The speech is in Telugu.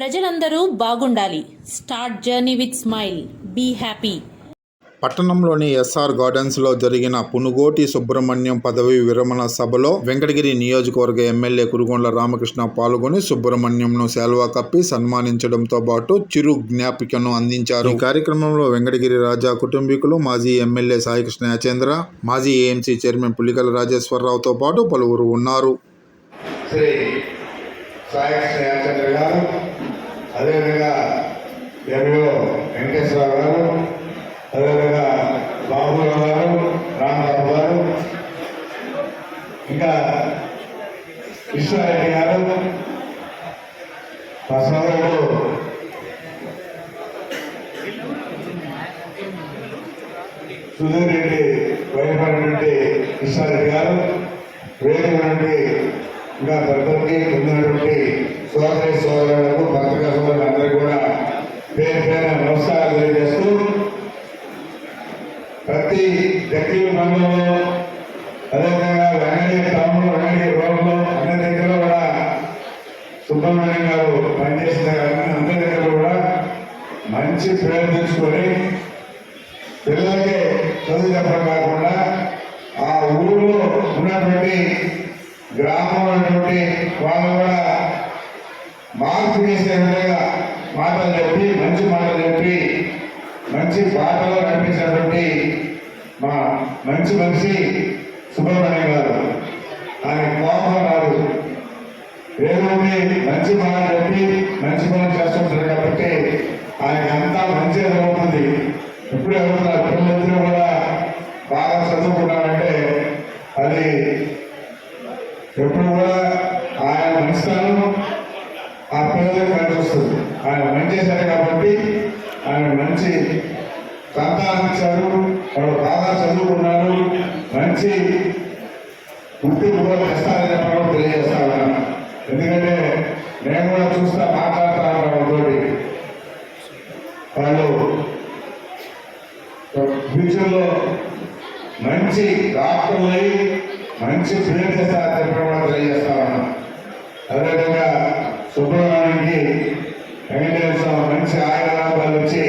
ప్రజలందరూ బాగుండాలి. Start journey with smile. Be happy. పట్టణంలోని ఎస్ఆర్ గార్డెన్స్లో జరిగిన పునుగోటి సుబ్రహ్మణ్యం పదవి విరమణ సభలో వెంకటగిరి నియోజకవర్గ ఎమ్మెల్యే కురుగొండ్ల రామకృష్ణ పాల్గొని సుబ్రహ్మణ్యంను శాల్వా కప్పి సన్మానించడంతో పాటు చిరు జ్ఞాపికను అందించారు. ఈ కార్యక్రమంలో వెంకటగిరి రాజా కుటుంబీకులు మాజీ ఎమ్మెల్యే సాయికృష్ణ యాచేంద్ర మాజీ ఏఎంసీ చైర్మన్ పులికల రాజేశ్వరరావుతో పాటు పలువురు ఉన్నారు. శ్రీ గారు అదేవిధంగా ఎంఓ వెంకటేశ్వరరావు గారు అదేవిధంగా బాబురావు గారు రామబాబు గారు ఇంకా విశ్వారెడ్డి గారు మా సోదరుడు సుధీర్ రెడ్డి వైఫైనటువంటి విశ్వారెడ్డి గారు. ఇంకా పెద్దలకి పొందినటువంటి సోదరి సోదరులకు పత్రికా సోదరులందరికీ కూడా పేరు పేరు నమస్కారాలు తెలియజేస్తూ ప్రతి వ్యక్తి మండలంలో అదేవిధంగా వెంగళగిరి టౌన్ వెంగళగిరి రోడ్లో అన్ని దగ్గర కూడా సుబ్రహ్మణ్యం గారు పనిచేసిన అందరి దగ్గర కూడా మంచి పేరు తెచ్చుకొని పిల్లలకి చదువు చెప్పడం కాకుండా ఆ ఊళ్ళో ఉన్నటువంటి గ్రామంలో ఉన్నటువంటి వాళ్ళు కూడా మార్పు చేసే విధంగా మాటలు చెప్పి మంచి మాటలు చెప్పి మంచి బాటలో నడిపించినటువంటి మా మంచి మనిషి సుబ్రహ్మణ్య గారు. ఆయన కోపం కాదు ఏదైతే మంచి మాట చెప్పి మంచి పని చేస్తుంటారు కాబట్టి ఆయన అంతా మంచి అవుతుంది ఎప్పుడు అవుతున్నారు. పిల్లలిద్దరూ కూడా బాగా చదువుకున్నారంటే అది ఎప్పుడు కూడా ఆయన మంచితనం ఆ పిల్లలకు కనిపిస్తుంది ఆయన మంచి చేశారు కాబట్టి మంచి గుర్తింపులో తెస్తానని చెప్పడం తెలియజేస్తాను ఎందుకంటే నేను కూడా చూస్తా మాట్లాడతాను వాళ్ళతోటి. వాళ్ళు ఫ్యూచర్లో మంచి డాక్టర్లు అయి మంచి ప్రేమ చేస్తారని చెప్పడం కూడా తెలియజేస్తాను అదేవిధంగా సుబ్రహ్మణ్యానికి వెంకటేశ్వర మంచి ఆయుధాలు వచ్చి